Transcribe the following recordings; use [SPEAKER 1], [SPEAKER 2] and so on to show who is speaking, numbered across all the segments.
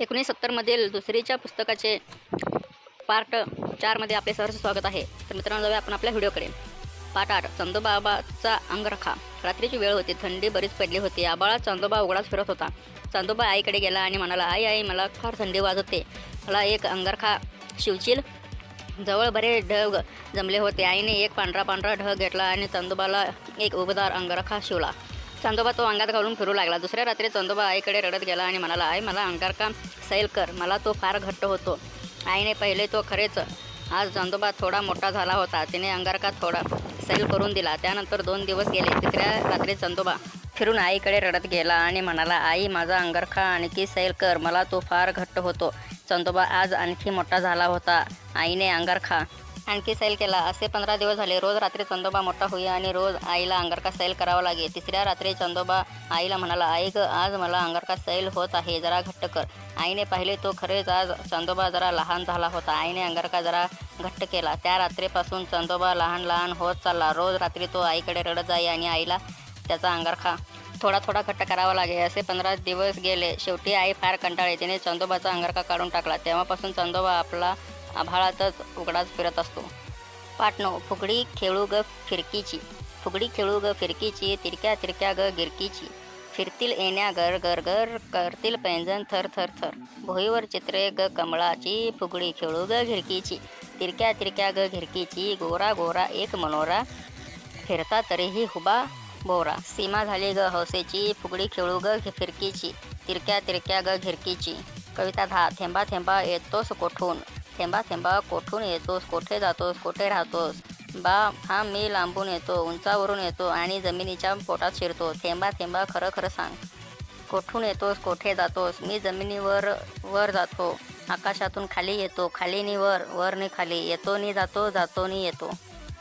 [SPEAKER 1] एकोणीस सत्तरमधील दुसरीच्या पुस्तकाचे पार्ट चारमध्ये आपले सहर्ष स्वागत आहे. तर मित्रांनो जाऊया आपण आपल्या व्हिडिओकडे. पाठ आठ. चांदोबाबाचा अंगरखा. रात्रीची वेळ होती. थंडी बरीच पडली होती. आबाळा चांदोबा उघडाच फिरत होता. चांदोबा आईकडे गेला आणि म्हणाला आई आई मला फार थंडी वाजते. मला एक अंगरखा शिवशील. जवळ बरे ढग जमले होते. आईने एक पांढरा पांढरा ढग घेतला आणि चांदोबाला एक उबदार अंगरखा शिवला. चांदोबा तो अंगात घालून फिरू लागला. दुसऱ्या रात्री चांदोबा आईकडे रडत गेला आणि म्हणाला आई मला अंगारका सैल कर. मला तो फार घट्ट होतो. आईने पहिले तो खरेच आज चांदोबा थोडा मोठा झाला होता. तिने अंगारका थोडा सैल करून दिला. त्यानंतर दोन दिवस गेले. तिसऱ्या रात्री चांदोबा फिरून आईकडे रडत गेला आणि म्हणाला आई माझा अंगरखा आणखी सैल कर. मला तो फार घट्ट होतो. चंदोबा आज आणखी मोठा झाला होता. आईने अंगारखा आणखी सैल केला. असे पंधरा दिवस झाले. रोज रात्री चंदोबा मोठा होई आणि रोज आईला अंगारका सैल करावा लागे. तिसऱ्या रात्री चंदोबा आईला म्हणाला आई ग आज मला अंगारका सैल होत आहे. जरा घट्ट कर. आईने पाहिले तो खरेच आज चंदोबा जरा लहान झाला होता. आईने अंगारका जरा घट्ट केला. त्या रात्रीपासून चंदोबा लहान लहान होत चालला. रोज रात्री तो आईकडे रडत जाई आणि आईला त्याचा अंगारखा थोडा थोडा घट्ट करावा लागे. असे पंधरा दिवस गेले. शेवटी आई फार कंटाळे तिने चंदोबाचा अंगारका काढून टाकला. तेव्हापासून चंदोबा आपला आभाळातच उघडाच फिरत असतो. पाठ नऊ फुगडी खेळू ग फिरकीची. फुगडी खेळू ग फिरकीची तिरक्या तिरक्या ग गिरकीची. फिरतील येण्या गर गर गर करतील पैंजण थर थर थर. भोईवर चित्रे ग कमळाची. फुगडी खेळू ग घिरकीची तिरक्या तिरक्या ग घिरकीची गोरा गोरा एक मनोरा. फिरता तरीही हुबा बोरा. सीमा झाली ग हौसेची. फुगडी खेळू ग फिरकीची. तिरक्या तिरक्या ग घिरकीची कविता धा थेंबा थेंबा येतोस कोठून? थेंबा थेंबा कोठून येतोस? कोठे जातोस? कोठे राहतोस? बा हा मी लांबून येतो उंचावरून येतो आणि जमिनीच्या पोटात शिरतो. थेंबा थेंबा खरं खरं सांग. कोठून येतोस? कोठे जातोस? मी जमिनीवर वर जातो. आकाशातून खाली येतो. खालीनी वर वरनी खाली. येतो नि जातो जातो नि येतो.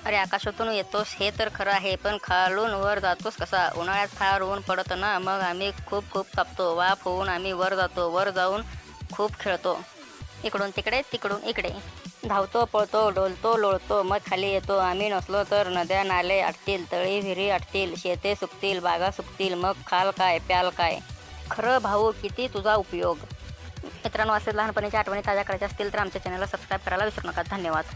[SPEAKER 1] अरे आकाशातून येतोस हे तर खरं आहे पण खालून वर जातोस कसा? उन्हाळ्यात फार ऊन पडतं ना मग आम्ही खूप खूप तापतो वाफ होऊन आम्ही वर जातो. वर जाऊन खूप खेळतो. इकडून तिकडे तिकडून इकडे. धावतो पळतो डोलतो लोळतो मग खाली येतो. आम्ही नसलो तर नद्या नाले आटतील तळी विहिरी आटतील शेते सुकतील बागा सुकतील मग खाल काय प्याल काय? खरं भाऊ किती तुझा उपयोग. मित्रांनो असे लहानपणीच्या आठवणी ताज्या करायच्या असतील तर आमच्या चॅनलला सबस्क्राईब करायला विसरू नका. धन्यवाद.